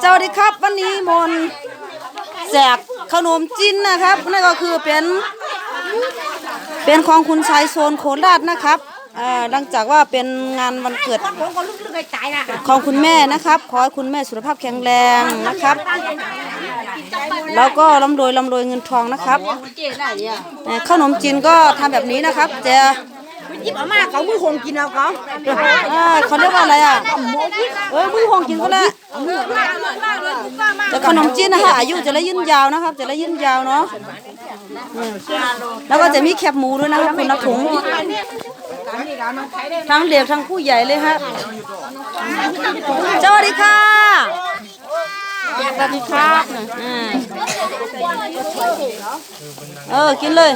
เจ้าดีครับวันนี้มนแจกขนมจีนนะครับนั่นก็คือเป็นเป็นของคุณชายโซนโคราชนะครับอ่าหลังจากว่าเป็นงานวันเกิดของคุณแม่นะครับ ขอให้คุณแม่สุขภาพแข็งแรงนะครับ แล้วก็ร่ำรวยร่ำรวยเงินทองนะครับขนมจีนก็ทำแบบนี้นะครับจะ ยิบออกมาเขามือคงกินเอาเขาอ่าเขาเรียกว่าอะไรอะเอ้ยมือหงกินก็แล้วแต่ขนมจีนนะคะอายุจะได้ยืนยาวนะครับ จะได้ยืนยาวเนาะแล้วก็จะมีแคบหมูด้วยนะครับคนละถุงทั้งเด็กทั้งผู้ใหญ่เลยครับสวัสดีค่ะสวัสดีครับอ่าเออ กินเลย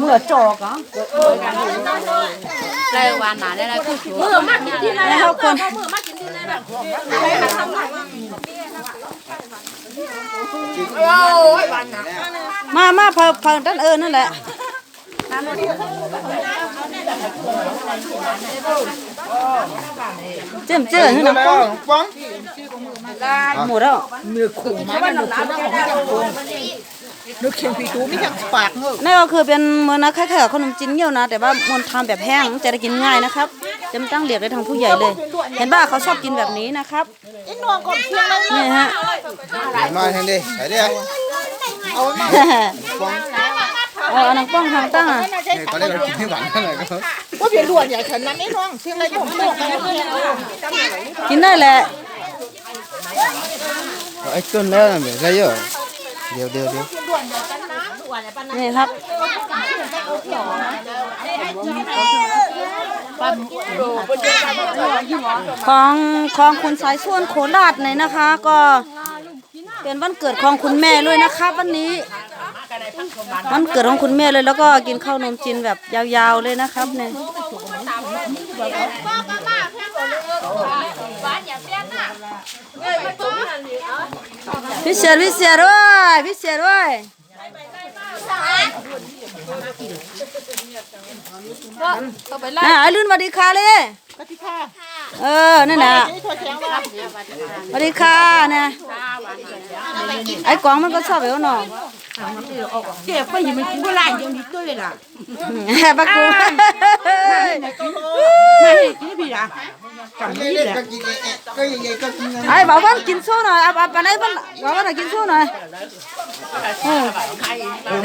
เมื่อจอกเหรอไรวันหนาได้ไรคือชัวแล้วคนมามาเพิ่มเพิ่มด้านเอิญนั่นแหละเจ้มเจ้าให้น้ำป้องป้อง หมดแล้วเมื่อขู่มาบ้านหลังนั้นของจังโกงนึกเคียงปีตูไม่จังปากเงอะนั่นก็คือเป็นเหมือนนะคล้ายๆกับขนมจีนเงี้ยวนะ แต่ว่ามันทำแบบแห้งจะได้กินง่ายนะครับจะไม่ตั้งเหลียกได้ทางผู้ใหญ่เลย เห็นป่ะเขาชอบกินแบบนี้นะครับนี่ฮะมาทางนี้ใส่ได้เออเอาหนังป้องทางตั้งอะเนี่ยตอนแรกเรากินไม่หวานเท่าไหร่ก็ว่าเพียรด่วนใหญ่ขนาดนั้นไม่น้องเชียงรายผมโตกันแล้วเนี่ยกินได้แหละ ไอ้ต้นแล้วเนี่ยได้เยอะเดี๋ยวเดี๋ยวเดี๋ยวนี่ครับของของคุณสายส่วนโคราชเนี่ยนะคะ ก็เป็นวันเกิดของคุณแม่เลยนะคะวันนี้วันเกิดของคุณแม่เลยแล้วก็กินข้าวนมจีนแบบยาวๆเลยนะครับเนี่ย พิเศษพิเศษด้วยพิเศษด้วยน่ะไอ้ลื่นสวัสดีค่ะเลยปฏิฆาเออนั่นน่ะนี่ถั่วแข็งว่าสวัสดีค่ะเนี่ยไอ้กวางมันก็ชอบแบบนั้นเจ็บไปอยู่มันกินเวลาอย่างนี้ตัวเลยล่ะบักกู ไม่กินพี่ล่ะจำ เล็ นี่กแหละก็กินก็ใหญ่ก็กินไอ้บอกว่ากินโซ่หน่อยเอาเอาไปไหนบ้างบอกว่าหน่อยกินโซ่หน่อยเออ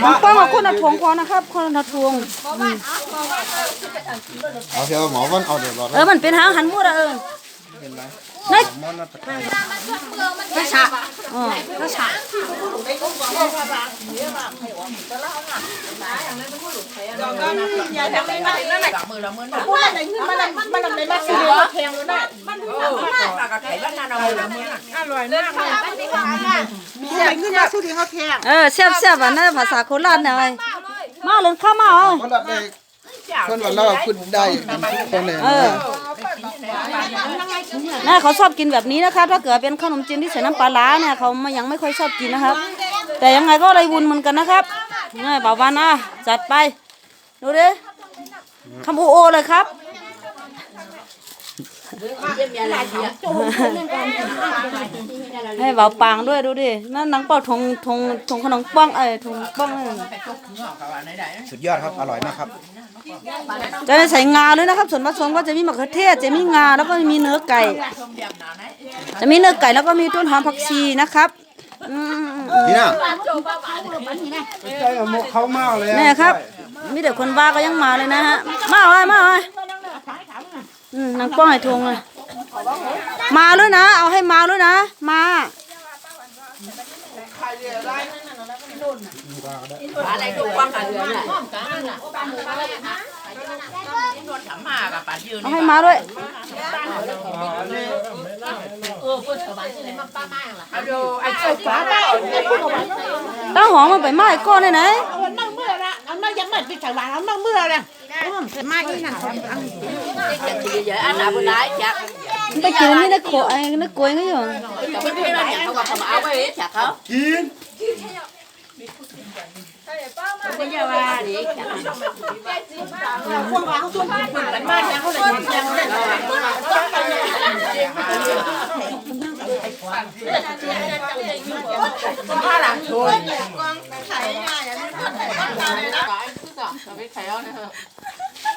มันป้องกับคนละทวงพอนะครับคนละทวงเอาเถอะหมอวันเอาเดี๋ยวรอเออมันเป็นหางหันหมดอะเออในมอนนะอ๋อมันมันมันมันมาซื้อถั่วแข็งได้อร่อยมากเลยมีอะไรขึ้นมาซื้อถั่วแข็งเออแซ่บแซ่บๆอะนั่นภาษาโคราชหน่อยมาเลยเข้ามาเอาคนละเด็กคนวันเราพูดได้คนเลยเออ น่าเขาชอบกินแบบนี้นะคะถ้าเกิดเป็นขนมจีนที่ใส่น้ำปลาร้าเนี่ยเขามายังไม่ค่อยชอบกินนะครับ แต่ยังไงก็ไรวุนเหมือนกันนะครับนี่บ่าวันอะจัดไป ดูดิคำโอโอเลยครับ ให้เบาปางด้วยดูดินั่นหนังเป่าทงทงทงขนมป้องเอ้ยทงป้องนั่นสุดยอดครับ อร่อยมากครับ จะได้ใส่งาด้วยนะครับ ส่วนผสมก็จะมีมะเขือเทศ จะมีงาแล้วก็มีเนื้อไก่ จะมีเนื้อไก่แล้วก็มีต้นหอมผักชีนะครับอืมนี่นะใจหมกเขามากเลยนี่ครับ มีแต่คนบ้าก็ยังมาเลยนะฮะ มาเอาไว้มาเอาไว้ อืมนางป้องไอ้ทงเลยมาเลยนะ เอาให้มาเลยนะ มาอะไรถูกกว้างกันเรือน่ะนวดขามากับปัดยืนเอาให้มาด้วยเอาดูไอ้เจ้าฟ้าตั้งหอมมันไปไหม้ก้อนไหนไหนเอามันมั่งเมื่อละเอามันยังไม่ไปฉลาดเอามันเมื่อละแต่ ไม่นั่นเยออันหนาบุญร้ายจักไปกินอันนี่ได้โขไอ้ได้กล้วยก็อยู่ไม่ได้เนี่ยเขาก็เขาเอาไปจักเขากิน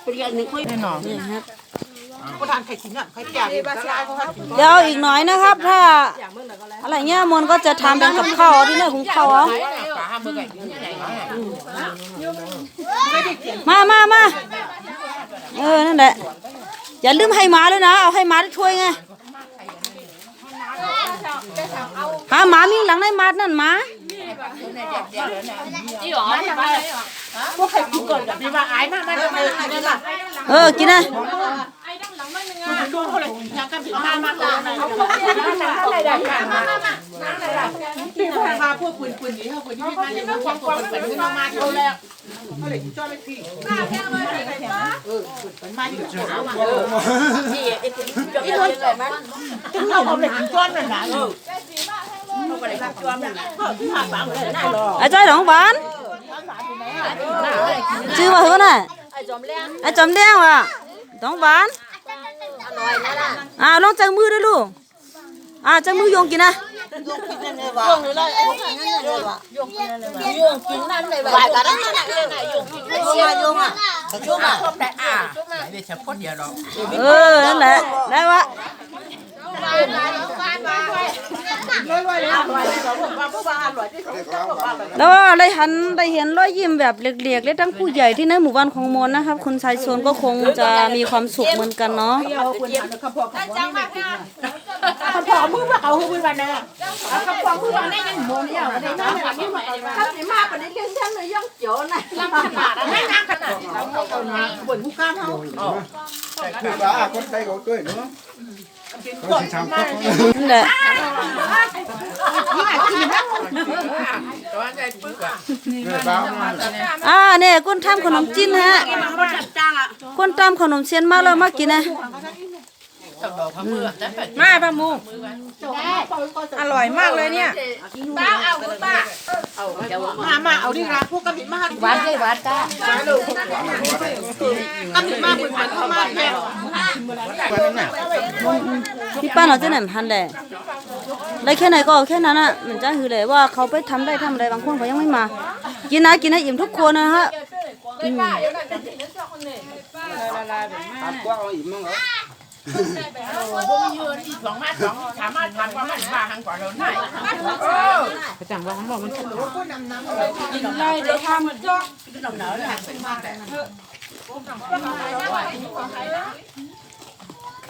ก็อย่าว่าดิพวกเราส่วนเป็นบ้านยังเขาเลยยังเลยผ้าหลังชนนี่ครับประธานไข่ขิงอะไข่แก่บ้านเขาให้เดี๋ยวอีกหน่อยนะครับ ถ้าอะไรเงี้ยมนก็จะทำเป็นกับข้าวที่นี่หุงข้าวเอ้ามมือามามามาเออนั่นแหละอย่าลืมให้หมาด้วยนะ เอาให้หมาด้ช่วยไงหาหมามีหลังในมาดนั่นหมา พวกไข่ขิงก่อนแบบนี้ว่าอายมากมากเลยนี่ล่ะเออ กินนะดูเขาเลยยังกันถึงห้ามากเลยเขาเขาอะไรได้กันที่พวกมาพวกปืนปืนนี้เขาปืนที่มาเนี่ยพวกปืนปืนที่มามาเขาแล้วเขาเลยจ้าไม่พี่เออปืนมาอยู่ที่เขามาเออที่คนเลยมั้ยถึงเราเอาเลยจ้อนนั่นนะเออเขาไปเลยจ้อนนั่นก็ที่หาปลาเหมือนกันหรอไอ้จ้อยหลงบ้าน ชื่อว่าเฮ้น่ะไอ้จอมเลี้ยงว่ะหลงบ้านอ่าลองจังมือด้วยลูกอ่าจังมือโยงกินนะชอบแต่อ่าไม่ได้เฉพาะเดียวหรอกเออนั่นแหละได้วะ แล้วก็ได้หันได้เห็นรอยยิ้มแบบเล็กๆและทั้งผู้ใหญ่ที่ในหมู่บ้านของมนนะครับคุณชายโซนก็คงจะมีความสุขเหมือนกันเนาะเขาพอมือว่าเขามือวันนี้เขาพอมือวันนี้ยังโมเนี่ยวันนี้นั่นแหละมือวันนี้ถ้าสิมาปนี้เลี้ยงฉันเลยย่องเจียวนะลำขนาดไม่นั่งขนาดเราเอาหน้าบนผู้การเขาคือว่าคนไทยเขาด้วยเนาะ น่ะอ่ามาอ่าเนี่ยคนทำขนมจีนฮะคนทำขนมเชียนมาแล้วมากินนะตบดอกพมือแต่เป็ดมาป้ามูอร่อยมากเลยเนี่ยป้าเอาป้าเอายวมามาเอาดิละพวกกระดิ่งมาหวัดเลยวัดจ้ากระดิ่งมาเหมือนเข้ามาแม่ พี่ป้าเราจะไหนทันแหละได้แค่ไหนก็เอาแค่นั้นอะมันจะคือเลยว่าเขาไปทำได้ทำอะไรบางคนเขายังไม่มา กินนะกินนะอิ่มทุกคนนะฮะอืมประจังว่าเขาบอกมันถูกได้เดี๋ยวทำจ้องขนมหนาวเลย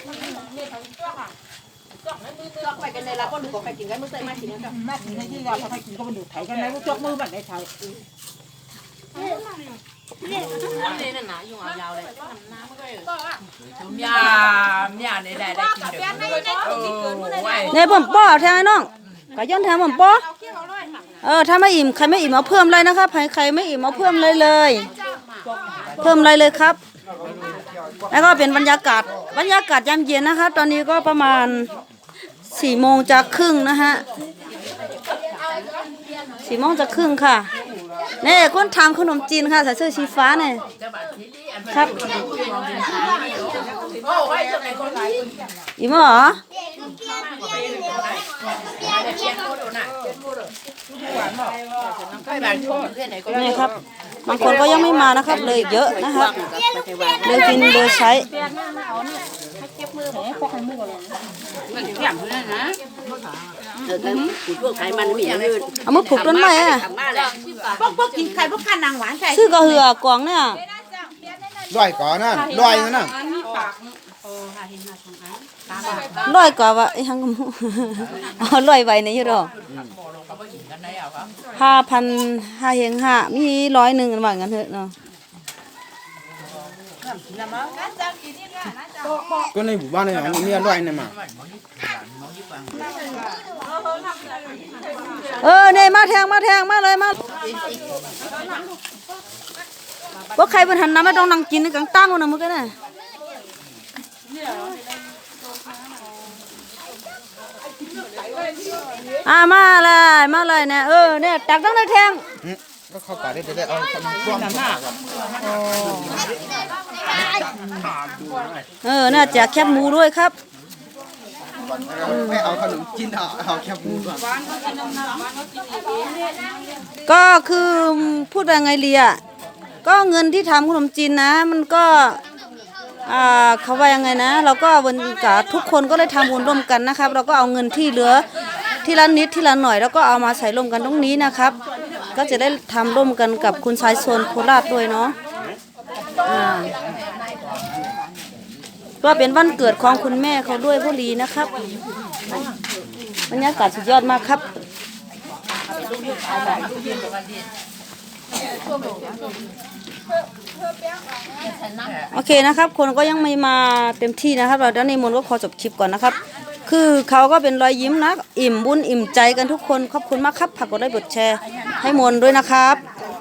เป็นมากไปกันในร้านก็ดูก็ไปกินกันเมื่อไหร่มากินกันแม่กินให้ที่เราพอไปกินก็มาดูไถกันไหนจกมือแบบไหนไถยามยาในได้ได้กินเดี๋ยวเออไว้เนี่ยผมป้อแทงไอ้น้องก็ย้อนแทงผมป้อเออถ้าไม่อิ่มใครไม่อิ่มเอาเพิ่มเลยนะครับใครใครไม่อิ่มเอาเพิ่มเลยเลย เพิ่มเลยเลยครับ แล้วก็เป็นบรรยากาศ บรรยากาศยามเย็นนะคะ ตอนนี้ก็ประมาณสี่โมงจะครึ่งนะฮะสี่โมงจะครึ่งค่ะนี่คนทำขนมจีนค่ะใส่เสื้อชีฟ้าเนี่ยครับโอ้ไว้จะไหนคนไหนอิ่มเหรอไปบ้านชมเพื่อนไหนก็นี่ครับบางคนก็ยังไม่มานะครับเลยเยอะนะครับเลยกินเลยใช้ เออแล้วพวกไขมันมีอย่างอื่นเอามาผูกต้นไม้อะทำมาเลยพวกพวกกินไข่พวกข้านางหวานไข่ซื้อกระเหือกวางเนี่ยร้อยก่อนนั่นร้อยนั่นน่ะร้อยกว่าว่าไอ้หังกมูอ๋อร้อยใบนี่อยู่ดอกกันไหนเอาครับห้าพันห้าเฮงห้ามีร้อยหนึ่งกันว่างั้นเถอะเนาะ ก็ในหมู่บ้านเนี่ยมีร้อยนั่นมาเออเนี่ยมาแทงมาแทงมาเลยมาพวกใครเป็นหันน้ำไม่ต้องนั่งกินในกลางตั้งวันนะมึงกันน่ะอ่ามาเลยมาเลยเนี่ยเออเนี่ยตักต้องได้แทงก็เข้าป่าได้จะได้เอาทำร่วมกันครับเออ น่าแจกแคบหมูด้วยครับไม่เอาขนมจีนเอาเอาแค่หมูก่อนก็คือพูดยังไงเลียก็เงินที่ทำขนมจีนนะ มันก็อ่าเขาว่ายังไงนะ เราก็วันกับทุกคนก็ได้ทำบุญร่วมกันนะครับ เราก็เอาเงินที่เหลือที่ละนิดที่ละหน่อยแล้วก็เอามาใส่ร่วมกันตรงนี้นะครับ ก็จะได้ทำร่วมกันกับคุณชายโซนโคราชด้วยเนาะอ่าก็เป็นวันเกิดของคุณแม่เขาด้วยพอดีนะครับบรรยากาศสุดยอดมากครับโอเคนะครับ คนก็ยังไม่มาเต็มที่นะครับ เราด้านในมนก็ขอจบคลิปก่อนนะครับ คือเขาก็เป็นรอยยิ้มนะ อิ่มบุญอิ่มใจกันทุกคน ขอบคุณมากครับฝากกดไลค์กดแชร์ ให้มนด้วยนะครับ